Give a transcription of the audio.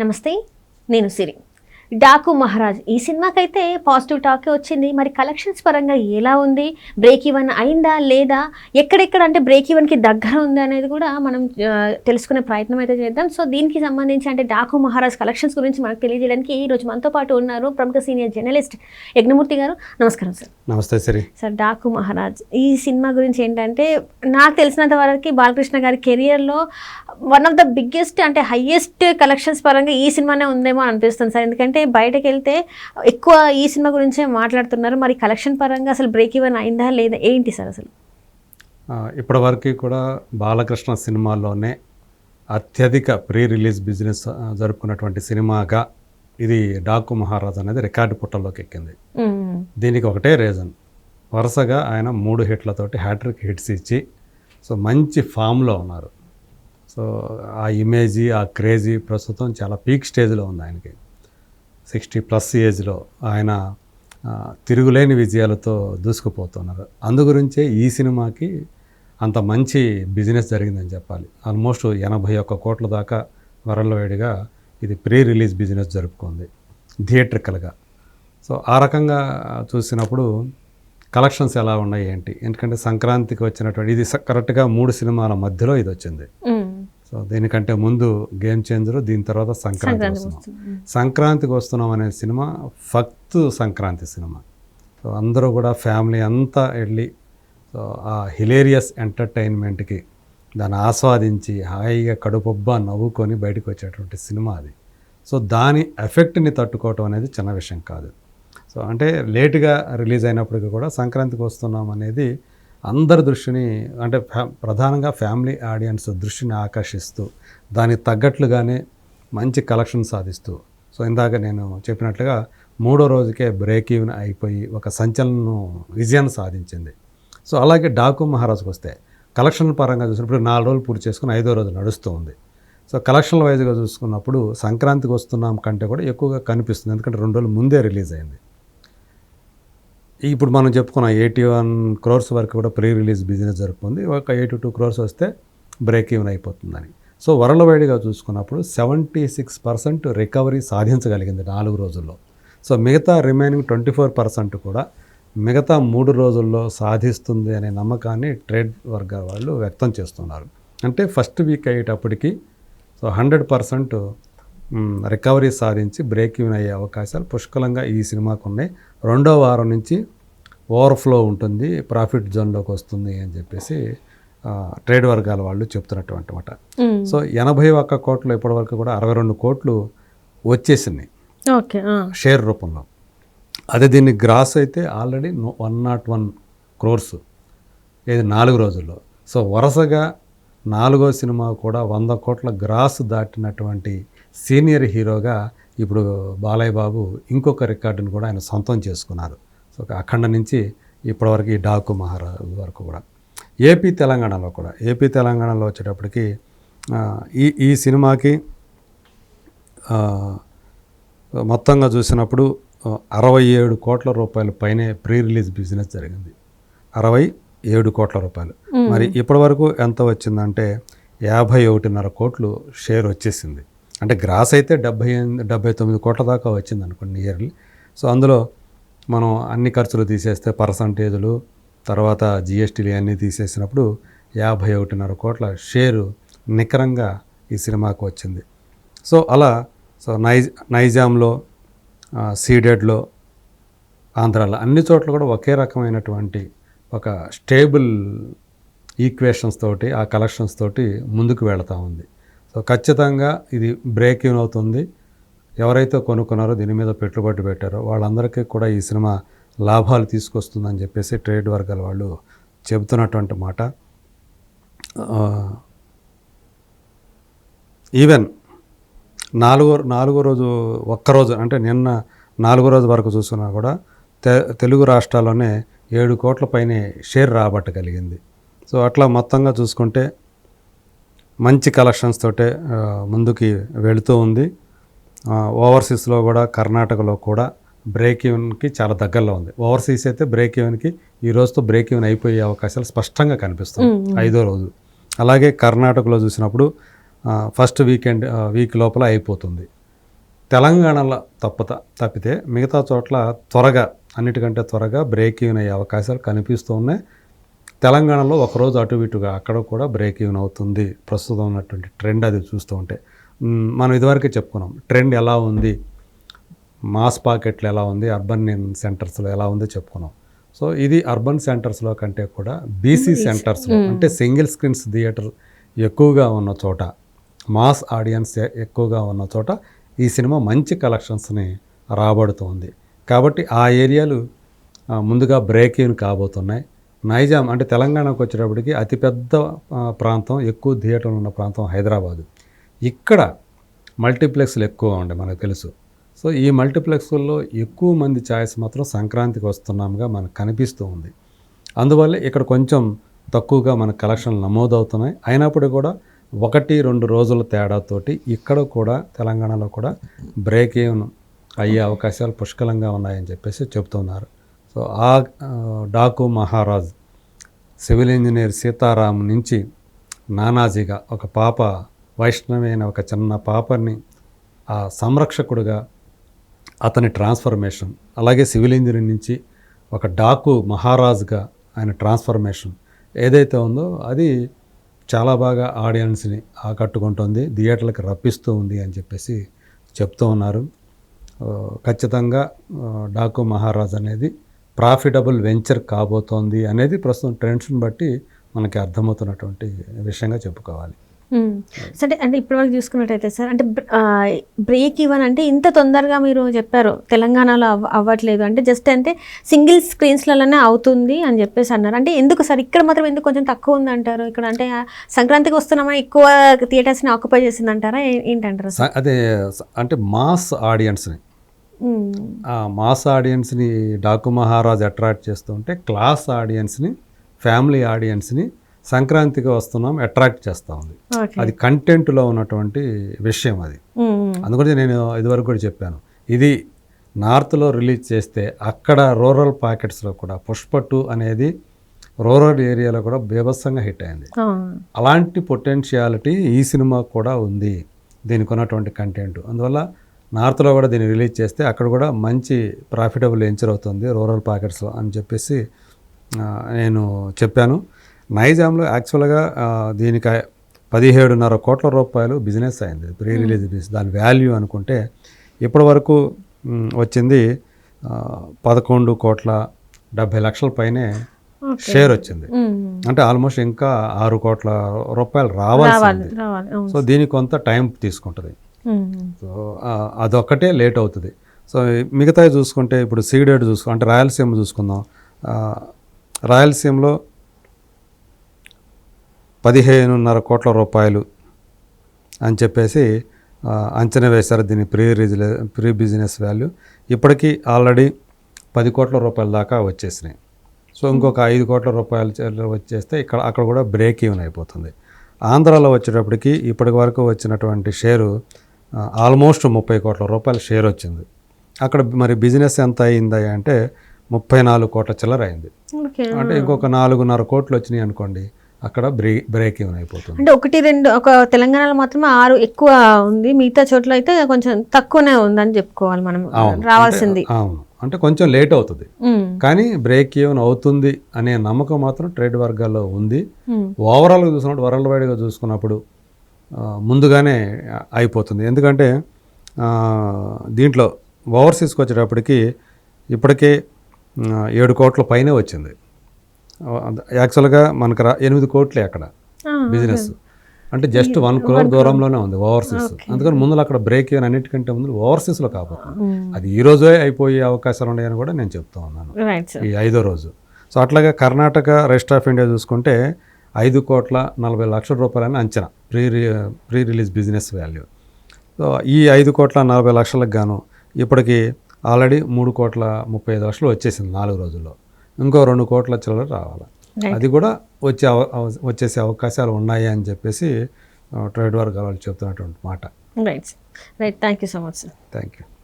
నమస్తే నేను సిరి. డాకు మహారాజ్ ఈ సినిమాకైతే పాజిటివ్ టాకే వచ్చింది. మరి కలెక్షన్స్ పరంగా ఎలా ఉంది? బ్రేక్ ఈవెన్ అయిందా లేదా? ఎక్కడెక్కడ అంటే బ్రేక్ ఈవెన్కి దగ్గర ఉంది అనేది కూడా మనం తెలుసుకునే ప్రయత్నం అయితే చేద్దాం. సో దీనికి సంబంధించి అంటే డాకు మహారాజ్ కలెక్షన్స్ గురించి మనకు తెలియజేయడానికి ఈ రోజు మనతో పాటు ఉన్నారు ప్రముఖ సీనియర్ జర్నలిస్ట్ యజ్ఞమూర్తి గారు. నమస్కారం సార్. నమస్తే సిరి. సార్ డాకు మహారాజ్ ఈ సినిమా గురించి ఏంటంటే నాకు తెలిసినంత వరకు బాలకృష్ణ గారి కెరియర్లో వన్ ఆఫ్ ద బిగ్గెస్ట్ అంటే హయ్యెస్ట్ కలెక్షన్స్ పరంగా ఈ సినిమానే ఉందేమో అనిపిస్తుంది సార్. ఎందుకంటే బయటకు వెళ్తే ఎక్కువ ఈ సినిమా గురించే మాట్లాడుతున్నారు. మరి కలెక్షన్ పరంగా అసలు బ్రేక్ ఈవెన్ అయిందా లేదా? ఏంటి సార్ అసలు? ఇప్పటివరకు కూడా బాలకృష్ణ సినిమాల్లోనే అత్యధిక ప్రీ రిలీజ్ బిజినెస్ జరుపుకున్నటువంటి సినిమాగా ఇది డాకు మహారాజ్ అనేది రికార్డు పుట్టల్లోకి ఎక్కింది. దీనికి ఒకటే రీజన్ వరుసగా ఆయన మూడు హిట్లతోటి హ్యాట్రిక్ హిట్స్ ఇచ్చి సో మంచి ఫామ్లో ఉన్నారు. సో ఆ ఇమేజీ ఆ క్రేజీ ప్రస్తుతం చాలా పీక్ స్టేజ్లో ఉంది ఆయనకి. సిక్స్టీ ప్లస్ ఏజ్లో ఆయన తిరుగులేని విజయాలతో దూసుకుపోతున్నారు. అందుగురించే ఈ సినిమాకి అంత మంచి బిజినెస్ జరిగిందని చెప్పాలి. ఆల్మోస్ట్ ఎనభై ఒక్క కోట్ల దాకా వరల్డ్వైడ్గా ఇది ప్రీ రిలీజ్ బిజినెస్ జరుపుకుంది థియేట్రికల్గా. సో ఆ రకంగా చూసినప్పుడు కలెక్షన్స్ ఎలా ఉన్నాయి ఏంటి? ఎందుకంటే సంక్రాంతికి వచ్చినటువంటి ఇది స- కరెక్ట్గా మూడు సినిమాల మధ్యలో ఇది వచ్చింది. సో దీనికంటే ముందు గేమ్ చేంజర్ దీని తర్వాత సంక్రాంతి వస్తున్నాం. సంక్రాంతికి వస్తున్నాం అనే సినిమా ఫక్త్ సంక్రాంతి సినిమా. సో అందరూ కూడా ఫ్యామిలీ అంతా వెళ్ళి సో ఆ హిలేరియస్ ఎంటర్టైన్మెంట్కి దాన్ని ఆస్వాదించి హాయిగా కడుపొబ్బా నవ్వుకొని బయటకు వచ్చేటువంటి సినిమా అది. సో దాని ఎఫెక్ట్ని తట్టుకోవటం అనేది చిన్న విషయం కాదు. సో అంటే లేటుగా రిలీజ్ అయినప్పటికీ కూడా సంక్రాంతికి వస్తున్నాం అనేది అందరి దృష్టిని అంటే ఫ్యా- ప్రధానంగా ఫ్యామిలీ ఆడియన్స్ దృష్టిని ఆకర్షిస్తూ దానికి తగ్గట్లుగానే మంచి కలెక్షన్ సాధిస్తూ. సో ఇందాక నేను చెప్పినట్లుగా మూడో రోజుకే బ్రేక్ ఈవెన్ అయిపోయి ఒక సంచలనం విజయాన్ని సాధించింది. సో అలాగే డాకు మహారాజ్కి వస్తే కలెక్షన్ పరంగా చూసినప్పుడు నాలుగు రోజులు పూర్తి చేసుకుని ఐదో రోజు నడుస్తూ ఉంది. సో కలెక్షన్ వైజ్గా చూసుకున్నప్పుడు సంక్రాంతికి వస్తున్నాం కంటే కూడా ఎక్కువగా కనిపిస్తుంది. ఎందుకంటే రెండు రోజులు ముందే రిలీజ్ అయింది. ఇప్పుడు మనం చెప్పుకున్న ఎయిటీ వన్ క్రోర్స్ వరకు కూడా ప్రీ రిలీజ్ బిజినెస్ జరుగుతుంది ఒక ఎయిటీ టూ క్రోర్స్ వస్తే బ్రేక్ ఈవెన్ అయిపోతుందని. సో వరల్డ్ వైడ్గా చూసుకున్నప్పుడు సెవెంటీ సిక్స్ పర్సెంట్ రికవరీ సాధించగలిగింది నాలుగు రోజుల్లో. సో మిగతా రిమైనింగ్ ట్వంటీ ఫోర్ పర్సెంట్ కూడా మిగతా మూడు రోజుల్లో సాధిస్తుంది అనే నమ్మకాన్ని ట్రేడ్ వర్గాల వాళ్ళు వ్యక్తం చేస్తున్నారు. అంటే ఫస్ట్ వీక్ అయ్యేటప్పటికి సో హండ్రెడ్ పర్సెంట్ రికవరీ సాధించి బ్రేక్ ఈవెన్ అయ్యే అవకాశాలు పుష్కలంగా ఈ సినిమాకు ఉన్నాయి. రెండో వారం నుంచి ఓవర్ఫ్లో ఉంటుంది ప్రాఫిట్ జోన్లోకి వస్తుంది అని చెప్పేసి ట్రేడ్ వర్గాల వాళ్ళు చెప్తున్నటువంటి మాట. సో ఎనభై ఒక్క కోట్లు ఇప్పటివరకు కూడా అరవై రెండు కోట్లు వచ్చేసినాయి. షేర్ రూపంలో. అదే దీన్ని గ్రాస్ అయితే already one not one crores. ఇది నాలుగు రోజుల్లో. సో వరుసగా నాలుగో సినిమా కూడా వంద కోట్ల గ్రాస్ దాటినటువంటి సీనియర్ హీరోగా ఇప్పుడు బాలయ్య బాబు ఇంకొక రికార్డును కూడా ఆయన సొంతం చేసుకున్నారు. సో అఖండ నుంచి ఇప్పటివరకు ఈ డాకు మహారాజు వరకు కూడా. ఏపీ తెలంగాణలో కూడా. ఏపీ తెలంగాణలో వచ్చేటప్పటికి ఈ ఈ సినిమాకి మొత్తంగా చూసినప్పుడు అరవై ఏడు కోట్ల రూపాయల పైనే ప్రీ రిలీజ్ బిజినెస్ జరిగింది. అరవై ఏడు కోట్ల రూపాయలు. మరి ఇప్పటివరకు ఎంత వచ్చిందంటే యాభై ఒకటిన్నర కోట్లు షేర్ వచ్చేసింది. అంటే గ్రాస్ అయితే డెబ్బై డెబ్బై తొమ్మిది కోట్ల దాకా వచ్చింది అనుకోండి ఇయర్లీ సో అందులో మనం అన్ని ఖర్చులు తీసేస్తే పర్సంటేజ్లు తర్వాత జిఎస్టీలు అన్నీ తీసేసినప్పుడు యాభై ఒకటిన్నర కోట్ల షేరు నికరంగా ఈ సినిమాకు వచ్చింది. సో అలా సో నైజ్ నైజాంలో సీడెడ్లో ఆంధ్రాలో అన్ని చోట్ల కూడా ఒకే రకమైనటువంటి ఒక స్టేబుల్ ఈక్వేషన్స్ తోటి ఆ కలెక్షన్స్ తోటి ముందుకు వెళతా ఉంది. సో ఖచ్చితంగా ఇది బ్రేక్ ఇన్ అవుతుంది. ఎవరైతే కొనుక్కున్నారో దీని మీద పెట్టుబడి పెట్టారో వాళ్ళందరికీ కూడా ఈ సినిమా లాభాలు తీసుకొస్తుందని చెప్పేసి ట్రేడ్ వర్గాల వాళ్ళు చెబుతున్నటువంటి మాట. ఈవెన్ నాలుగో నాలుగో రోజు ఒక్కరోజు అంటే నిన్న నాలుగో రోజు వరకు చూసుకున్నా కూడా తె తెలుగు రాష్ట్రాల్లోనే ఏడు కోట్ల పైనే షేర్ రాబట్టగలిగింది. సో అట్లా మొత్తంగా చూసుకుంటే మంచి కలెక్షన్స్ తోటే ముందుకి వెళుతూ ఉంది. ఓవర్సీస్లో కూడా కర్ణాటకలో కూడా బ్రేక్ ఈవెన్కి చాలా దగ్గరలో ఉంది. ఓవర్సీస్ అయితే బ్రేక్ ఈవెన్కి ఈ రోజుతో బ్రేక్ ఈవెన్ అయిపోయే అవకాశాలు స్పష్టంగా కనిపిస్తుంది ఐదో రోజు. అలాగే కర్ణాటకలో చూసినప్పుడు ఫస్ట్ వీకెండ్ వీక్ లోపల అయిపోతుంది. తెలంగాణలో తప్పత తప్పితే మిగతా చోట్ల త్వరగా అన్నిటికంటే త్వరగా బ్రేక్ ఈవెన్ అయ్యే అవకాశాలు కనిపిస్తూ ఉన్నాయి. తెలంగాణలో ఒకరోజు అటు ఇటుగా అక్కడ కూడా బ్రేక్ ఈవెన్ అవుతుంది. ప్రస్తుతం ఉన్నటువంటి ట్రెండ్ అది చూస్తూ ఉంటే. మనం ఇదివరకే చెప్పుకున్నాం ట్రెండ్ ఎలా ఉంది? మాస్ పాకెట్లు ఎలా ఉంది? అర్బన్ సెంటర్స్లో ఎలా ఉందో చెప్పుకున్నాం. సో ఇది అర్బన్ సెంటర్స్లో కంటే కూడా బీసీ సెంటర్స్లో అంటే సింగిల్ స్క్రీన్స్ థియేటర్ ఎక్కువగా ఉన్న చోట మాస్ ఆడియన్స్ ఎక్కువగా ఉన్న చోట ఈ సినిమా మంచి కలెక్షన్స్ని రాబడుతుంది. కాబట్టి ఆ ఏరియాలు ముందుగా బ్రేక్ ఇన్ కాబోతున్నాయి. నైజాం అంటే తెలంగాణకు వచ్చేటప్పటికి అతిపెద్ద ప్రాంతం ఎక్కువ థియేటర్లు ఉన్న ప్రాంతం హైదరాబాదు. ఇక్కడ మల్టీప్లెక్స్లు ఎక్కువ ఉండే మనకు తెలుసు. సో ఈ మల్టీప్లెక్స్ల్లో ఎక్కువ మంది ఛాయిస్ మాత్రం సంక్రాంతికి వస్తున్నాముగా మనకు కనిపిస్తూ ఉంది. అందువల్ల ఇక్కడ కొంచెం తక్కువగా మన కలెక్షన్లు నమోదవుతున్నాయి. అయినప్పటికీ కూడా ఒకటి రెండు రోజుల తేడాతోటి ఇక్కడ కూడా తెలంగాణలో కూడా బ్రేక్ ఈవెన్ అయ్యే అవకాశాలు పుష్కలంగా ఉన్నాయని చెప్పేసి చెబుతున్నారు సో ఆ డాకు మహారాజ్ సివిల్ ఇంజనీర్ సీతారాం నుంచి నానాజీగా ఒక పాప వైష్ణవైన ఒక చిన్న పాపని ఆ సంరక్షకుడుగా అతని ట్రాన్స్ఫర్మేషన్ అలాగే సివిల్ ఇంజనీర్ నుంచి ఒక డాకు మహారాజ్గా ఆయన ట్రాన్స్ఫర్మేషన్ ఏదైతే ఉందో అది చాలా బాగా ఆడియన్స్ని ఆకట్టుకుంటుంది థియేటర్లకు రప్పిస్తూ ఉంది అని చెప్పేసి చెప్తూ ఉన్నారు. ఖచ్చితంగా డాకు మహారాజ్ అనేది ప్రాఫిటబుల్ వెంచర్ కాబోతోంది అనేది ప్రస్తుతం ట్రెండ్స్ని బట్టి మనకి అర్థమవుతున్నటువంటి విషయంగా చెప్పుకోవాలి. సరే అంటే ఇప్పటివరకు చూసుకున్నట్టయితే సార్ అంటే బ్రేక్ ఈవెన్ అంటే ఇంత తొందరగా మీరు చెప్పారు తెలంగాణలో అవ్వ అవ్వట్లేదు అంటే జస్ట్ అంటే సింగిల్ స్క్రీన్స్లలోనే అవుతుంది అని చెప్పేసి అన్నారు. అంటే ఎందుకు సార్ ఇక్కడ మాత్రం ఎందుకు కొంచెం తక్కువ ఉంది అంటారు ఇక్కడ అంటే సంక్రాంతికి వస్తున్నామని ఎక్కువ థియేటర్స్ని ఆక్యుపై చేసింది అంటారా ఏంటంటారు? అదే అంటే మాస్ ఆడియన్స్ని. ఆ మాస్ ఆడియన్స్ని డాకు మహారాజ్ అట్రాక్ట్ చేస్తుంటే క్లాస్ ఆడియన్స్ని ఫ్యామిలీ ఆడియన్స్ని సంక్రాంతికి వస్తున్నాం అట్రాక్ట్ చేస్తూ ఉంది. అది కంటెంట్లో ఉన్నటువంటి విషయం అది. అందుకని నేను ఇదివరకు కూడా చెప్పాను. ఇది నార్త్లో రిలీజ్ చేస్తే అక్కడ రూరల్ పాకెట్స్లో కూడా పుష్ప టూ అనేది రూరల్ ఏరియాలో కూడా బీభత్సంగా హిట్ అయింది. అలాంటి పొటెన్షియాలిటీ ఈ సినిమా కూడా ఉంది. దీనికి ఉన్నటువంటి కంటెంట్. అందువల్ల నార్త్లో కూడా దీన్ని రిలీజ్ చేస్తే అక్కడ కూడా మంచి ప్రాఫిటబుల్ వెంచర్ అవుతుంది రూరల్ పాకెట్స్లో అని చెప్పేసి నేను చెప్పాను. నైజాంలో యాక్చువల్గా దీనికి పదిహేడున్నర కోట్ల రూపాయలు బిజినెస్ అయింది ప్రీ రిలీజ్ బిజినెస్. దాని వాల్యూ అనుకుంటే ఇప్పటి వరకు వచ్చింది పదకొండు కోట్ల డెబ్భై లక్షల పైనే షేర్ వచ్చింది. అంటే ఆల్మోస్ట్ ఇంకా ఆరు కోట్ల రూపాయలు రావాల్సి రావాలి ఉంది రావాలి అవును. సో దీనికి కొంత టైం తీసుకుంటుంది. సో అదొక్కటే లేట్ అవుతుంది. సో మిగతావి చూసుకుంటే ఇప్పుడు సీడెడ్ చూసుకో అంటే రాయలసీమ చూసుకుందాం. రాయలసీమలో పదిహేనున్నర కోట్ల రూపాయలు అని చెప్పేసి అంచనా వేశారు దీని ప్రీ రిజిల ప్రీ బిజినెస్ వాల్యూ. ఇప్పటికీ ఆల్రెడీ పది కోట్ల రూపాయల దాకా వచ్చేసినాయి. సో ఇంకొక ఐదు కోట్ల రూపాయలు వచ్చేస్తే ఇక్కడ అక్కడ కూడా బ్రేక్ ఈవెన్ అయిపోతుంది. ఆంధ్రాలో వచ్చేటప్పటికి ఇప్పటి వరకు వచ్చినటువంటి షేరు ఆల్మోస్ట్ ముప్పై కోట్ల రూపాయల షేర్ వచ్చింది. అక్కడ మరి బిజినెస్ ఎంత అయింది అంటే ముప్పై నాలుగు కోట్ల చిల్లర అయింది. అంటే ఇంకొక నాలుగున్నర కోట్లు వచ్చినాయి అనుకోండి అక్కడ బ్రే బ్రేక్ ఈవెన్ అయిపోతుంది. అంటే ఒకటి రెండు ఒక తెలంగాణలో మాత్రమే ఆరు ఎక్కువ ఉంది మిగతా చోట్ల అయితే కొంచెం తక్కువనే ఉందని చెప్పుకోవాలి మనం. అవును. రావాల్సింది. అవును. అంటే కొంచెం లేట్ అవుతుంది. కానీ బ్రేక్ ఈవెన్ అవుతుంది అనే నమ్మకం మాత్రం ట్రేడ్ వర్గాల్లో ఉంది. ఓవరాల్గా చూసినప్పుడు వరల్డ్ వైడ్గా చూసుకున్నప్పుడు ముందుగానే అయిపోతుంది. ఎందుకంటే దీంట్లో ఓవర్సీస్కి వచ్చేటప్పటికి ఇప్పటికే ఏడు కోట్ల పైనే వచ్చింది. యాక్చువల్గా మనకు రా ఎనిమిది కోట్లే అక్కడ బిజినెస్. అంటే జస్ట్ వన్ క్రోర్ దూరంలోనే ఉంది ఓవర్సీస్. అందుకని ముందు అక్కడ బ్రేక్ ఈవెన్ అన్నిటికంటే ముందు ఓవర్సీస్లో కాబోతుంది. ఉమ్, అది ఈ రోజే అయిపోయే అవకాశాలు ఉన్నాయని కూడా నేను చెప్తా ఉన్నాను. ఈ ఐదో రోజు. సో అట్లాగే కర్ణాటక రెస్ట్ ఆఫ్ ఇండియా చూసుకుంటే ఐదు కోట్ల నలభై లక్షల రూపాయలని అంచనా pre pre release business value. So ఈ ఐదు కోట్ల నలభై లక్షలకు గాను ఇప్పటికి ఆల్రెడీ మూడు కోట్ల ముప్పై ఐదు లక్షలు వచ్చేసింది నాలుగు రోజుల్లో. ఇంకో రెండు కోట్ల చిల్లర రావాలి. అది కూడా వచ్చే వచ్చేసే అవకాశాలు ఉన్నాయి అని చెప్పేసి ట్రేడ్ వర్గాల వాళ్ళు చెప్తున్నటువంటి మాట. Right right thank you so much sir thank you